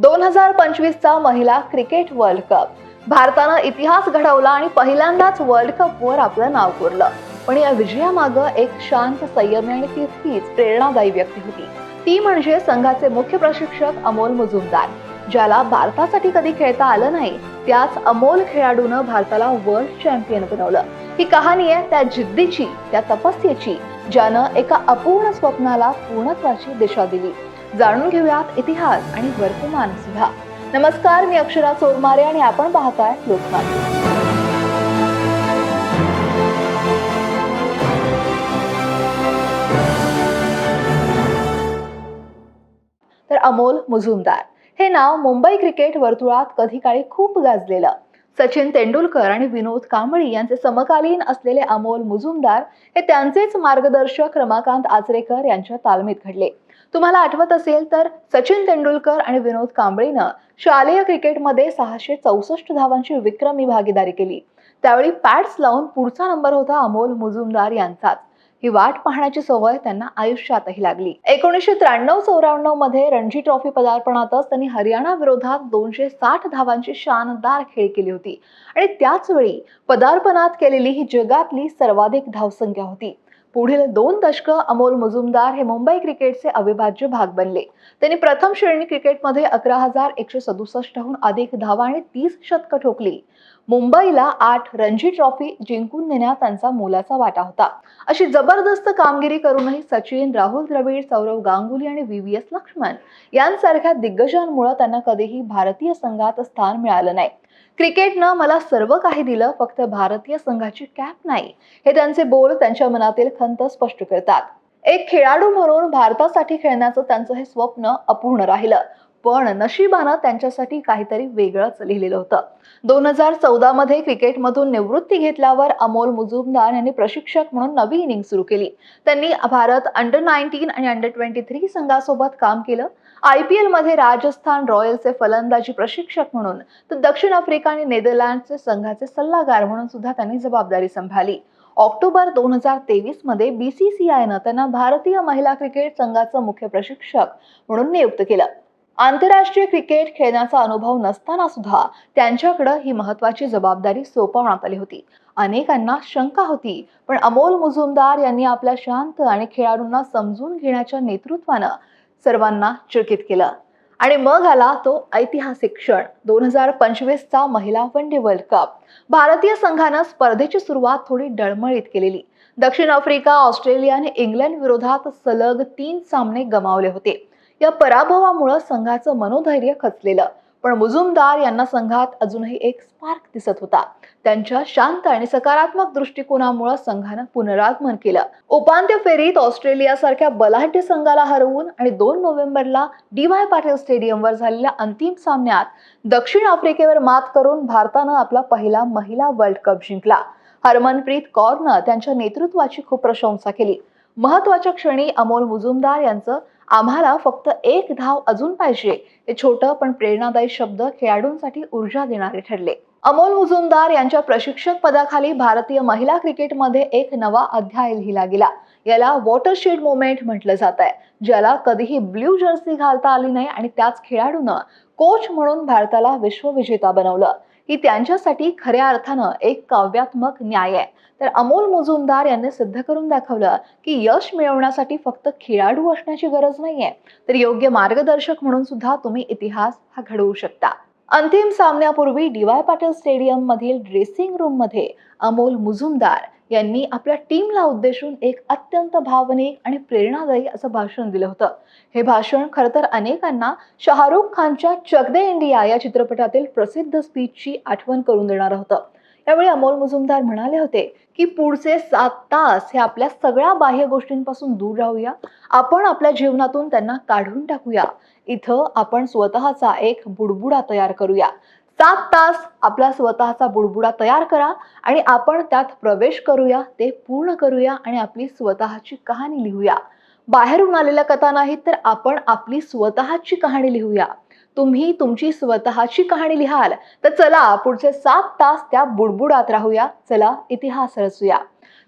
दोन हजार पंचवीसचा महिला क्रिकेट वर्ल्ड कप. भारतानं इतिहास घडवला आणि पहिल्यांदाच वर्ल्ड कपवर आपलं नाव कोरलं. पण या विजयामागं एक शांत संयमी आणि तितकीच प्रेरणादायी व्यक्ती होती. ती म्हणजे संघाचे मुख्य प्रशिक्षक अमोल मुजुमदार. ज्याला भारतासाठी कधी खेळता आलं नाही त्याच अमोल खेळाडूनं भारताला वर्ल्ड चॅम्पियन बनवलं. ही कहाणी आहे त्या जिद्दीची त्या तपस्येची ज्यानं एका अपूर्ण स्वप्नाला पूर्णत्वाची दिशा दिली. जाणून घेऊयात इतिहास आणि वर्तमान सुद्धा. नमस्कार मी अक्षरा चोरमारे आणि आपण पाहताय लोकमान्य. तर अमोल मुजुमदार. हे नाव मुंबई क्रिकेट वर्तुळात कधी काळी खूप गाजलेलं. सचिन तेंडुलकर आणि विनोद कांबळी यांचे समकालीन असलेले अमोल मुजुमदार हे त्यांचेच मार्गदर्शक रमाकांत आचरेकर यांच्या तालमीत घडले. तुम्हाला आठवत असेल तर सचिन तेंडुलकर आणि विनोद कांबळीनं शालेय क्रिकेटमध्ये सहाशे चौसष्ट धावांची विक्रमी भागीदारी केली. त्यावेळी पॅड्स लावून पुढचा नंबर होता अमोल मुजुमदार यांचाच. ही वाट पाहण्याची सवय त्यांना आयुष्यातही लागली. एकोणीसशे त्र्याण्णव चौऱ्याण्णवमध्ये रणजी ट्रॉफी पदार्पणातच त्यांनी हरियाणा विरोधात दोनशे साठ धावांची शानदार खेळ केली होती. आणि त्याचवेळी पदार्पणात केलेली ही जगातली सर्वाधिक धावसंख्या होती. पुढील दोन दशकं अमोल मुजुमदार हे मुंबई क्रिकेटचे अविभाज्य भाग बनले. त्यांनी प्रथम श्रेणी क्रिकेटमध्ये अकरा हजार एकशे सदुसष्टहून अधिक धावा आणि तीस शतकं ठोकली. मुंबईला आठ रणजी ट्रॉफी जिंकून नेण्यात त्यांचा मोलाचा वाटा होता. अशी जबरदस्त कामगिरी करूनही सचिन राहुल द्रविड सौरव गांगुली आणि व्ही व्ही एस लक्ष्मण यांसारख्या दिग्गजांमुळे त्यांना कधीही भारतीय संघात स्थान मिळालं नाही. क्रिकेटनं मला सर्व काही दिलं फक्त भारतीय संघाची कॅप नाही. हे त्यांचे बोल त्यांच्या मनातील खंत स्पष्ट करतात. एक खेळाडू म्हणून भारतासाठी खेळण्याचं त्यांचं हे स्वप्न अपूर्ण राहिलं. पण नशिबानं त्यांच्यासाठी काहीतरी वेगळंच लिहिलेलं होतं. दोन हजार चौदा मध्ये क्रिकेटमधून निवृत्ती घेतल्यावर अमोल मुजुमदार यांनी प्रशिक्षक म्हणून नवी इनिंग सुरू केली. त्यांनी भारत अंडर नाईन्टीन आणि अंडर ट्वेंटी थ्री संघासोबत काम केलं. आय पी एलमध्ये राजस्थान रॉयल्सचे फलंदाजी प्रशिक्षक म्हणून तर दक्षिण आफ्रिका आणि नेदरलँडचे संघाचे सल्लागार म्हणून सुद्धा त्यांनी जबाबदारी सांभाळली. ऑक्टोबर दोन हजार तेवीसमध्ये बीसीसीआयनं त्यांना भारतीय महिला क्रिकेट संघाचं मुख्य प्रशिक्षक म्हणून नियुक्त केलं. आंतरराष्ट्रीय क्रिकेट खेळण्याचा अनुभव नसताना सुद्धा त्यांच्याकडे ही महत्वाची जबाबदारी सोपवण्यात आली होती. अनेकांना शंका होती पण अमोल मुजुमदार यांनी आपल्या शांत आणि खेळाडूंना समजून घेण्याच्या नेतृत्वानं सर्वांना चकित केलं. आणि मग आला तो ऐतिहासिक क्षण दोन हजार पंचवीसचा महिला वन डे वर्ल्ड कप. भारतीय संघानं स्पर्धेची सुरुवात थोडी डळमळीत केलेली. दक्षिण आफ्रिका ऑस्ट्रेलिया आणि इंग्लंड विरोधात सलग तीन सामने गमावले होते. या पराभवामुळं संघाचं मनोधैर्य खचलेलं. पण मुजुमदार यांना संघात अजूनही एक स्पार्क दिसत होता. त्यांच्या शांत आणि सकारात्मक दृष्टिकोनामुळे संघानं पुनरागमन केलं. उपांत्य फेरीत ऑस्ट्रेलियासारख्या बलाढ्य संघाला हरवून आणि दोन नोव्हेंबरला डी वाय पाटील स्टेडियमवर झालेल्या अंतिम सामन्यात दक्षिण आफ्रिकेवर मात करून भारतानं आपला पहिला महिला वर्ल्ड कप जिंकला. हरमनप्रीत कौरनं त्यांच्या नेतृत्वाची खूप प्रशंसा केली. महत्त्वाच्या क्षणी अमोल मुजुमदार यांचं आम्हाला फक्त एक धाव अजून पाहिजे. हे छोटं पण प्रेरणादायी शब्द खेळाडूंसाठी ऊर्जा देणारे ठरले. अमोल मुजुमदार यांच्या प्रशिक्षक पदाखाली भारतीय महिला क्रिकेटमध्ये एक नवा अध्याय लिहिला गेला. याला वॉटरशेड मोमेंट म्हटलं जात आहे. ज्याला कधीही ब्ल्यू जर्सी घालता आली नाही आणि त्याच खेळाडूनं कोच म्हणून भारताला विश्वविजेता बनवलं. ही त्यांच्यासाठी खऱ्या अर्थानं एक काव्यात्मक न्याय आहे. तर अमोल मुजुमदार यांनी सिद्ध करून दाखवलं की यश मिळवण्यासाठी फक्त खेळाडू असण्याची गरज नाहीये. तर योग्य मार्गदर्शक म्हणून सुद्धा तुम्ही इतिहास हा घडवू शकता. अंतिम सामन्यापूर्वी डी वाय पाटील स्टेडियम मधील ड्रेसिंग रूममध्ये अमोल मुजुमदार यांनी आपल्या टीमला उद्देशून एक अत्यंत भावनिक आणि प्रेरणादायी असं भाषण दिलं होतं. हे भाषण खरं तर अनेकांना शाहरुख खानच्या चक दे इंडिया या चित्रपटातील प्रसिद्ध स्पीचची आठवण करून देणारं होतं. यावेळी अमोल मुजुमदार म्हणाले होते की पुढचे सात तास हे आपल्या सगळ्या बाह्य गोष्टींपासून दूर राहूया. आपण आपल्या जीवनातून त्यांना काढून टाकूया. इथं आपण स्वतःचा एक बुडबुडा तयार करूया. सात तास आपला स्वतःचा बुडबुडा तयार करा आणि आपण त्यात प्रवेश करूया ते पूर्ण करूया आणि आपली स्वतःची कहाणी लिहूया. बाहेरून आलेल्या कथा नाहीत तर आपण आपली स्वतःची कहाणी लिहूया. तुम्ही तुमची स्वतःची कहाणी लिहाल तर चला पुढचे सात तास त्या बुडबुडात राहूया. चला इतिहास रचूया.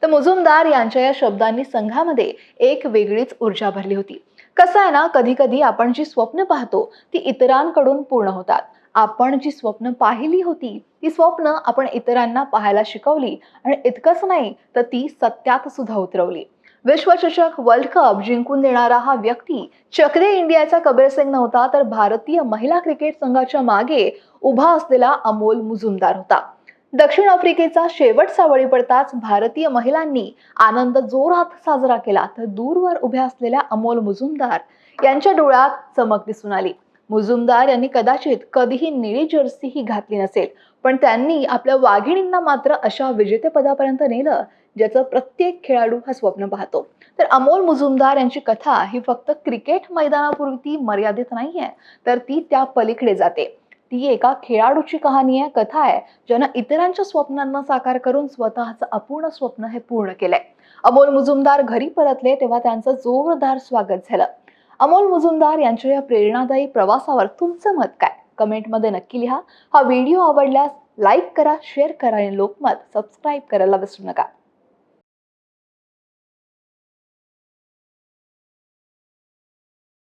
तर मुजुमदार यांच्या या शब्दांनी संघामध्ये एक वेगळीच ऊर्जा भरली होती. कसं आहे ना कधी कधी आपण जी स्वप्न पाहतो ती इतरांकडून पूर्ण होतात. आपण जी स्वप्न पाहिली होती ती स्वप्न आपण इतरांना पाहायला शिकवली आणि इतकंच नाही तर ती सत्यात सुद्धा उतरवली. विश्वचषक वर्ल्ड कप जिंकून देणारा हा व्यक्ती चक्रे इंडियाचा कबीर सिंग नव्हता तर भारतीय महिला क्रिकेट संघाच्या मागे उभा असलेला अमोल मुजुमदार होता. दक्षिण आफ्रिकेचा शेवटचा बळी पडताच भारतीय महिलांनी आनंद जोरात साजरा केला तर दूरवर उभ्या असलेल्या अमोल मुजुमदार यांच्या डोळ्यात चमक दिसून आली. मुजुमदार यांनी कदाचित कधीही निळी जर्सी ही घातली नसेल. पण त्यांनी आपल्या वाघिणींना मात्र अशा विजेतेपदापर्यंत नेलं ज्याचं प्रत्येक खेळाडू हा स्वप्न पाहतो. तर अमोल मुजुमदार यांची कथा ही फक्त क्रिकेट मैदानापुरती मर्यादित नाही आहे तर ती त्या पलीकडे जाते. ती एका खेळाडूची कहाणी आहे कथा आहे ज्यानं इतरांच्या स्वप्नांना साकार करून स्वतःचं अपूर्ण स्वप्न हे पूर्ण केलंय. अमोल मुजुमदार घरी परतले तेव्हा त्यांचं जोरदार स्वागत झालं. अमोल मुजुमदार यांच्या या प्रेरणादायी प्रवासावर तुमचं मत काय? कमेंटमध्ये नक्की लिहा. हा व्हिडिओ आवडल्यास लाईक करा शेअर करा आणि लोकमत सबस्क्राईब करायला विसरू नका.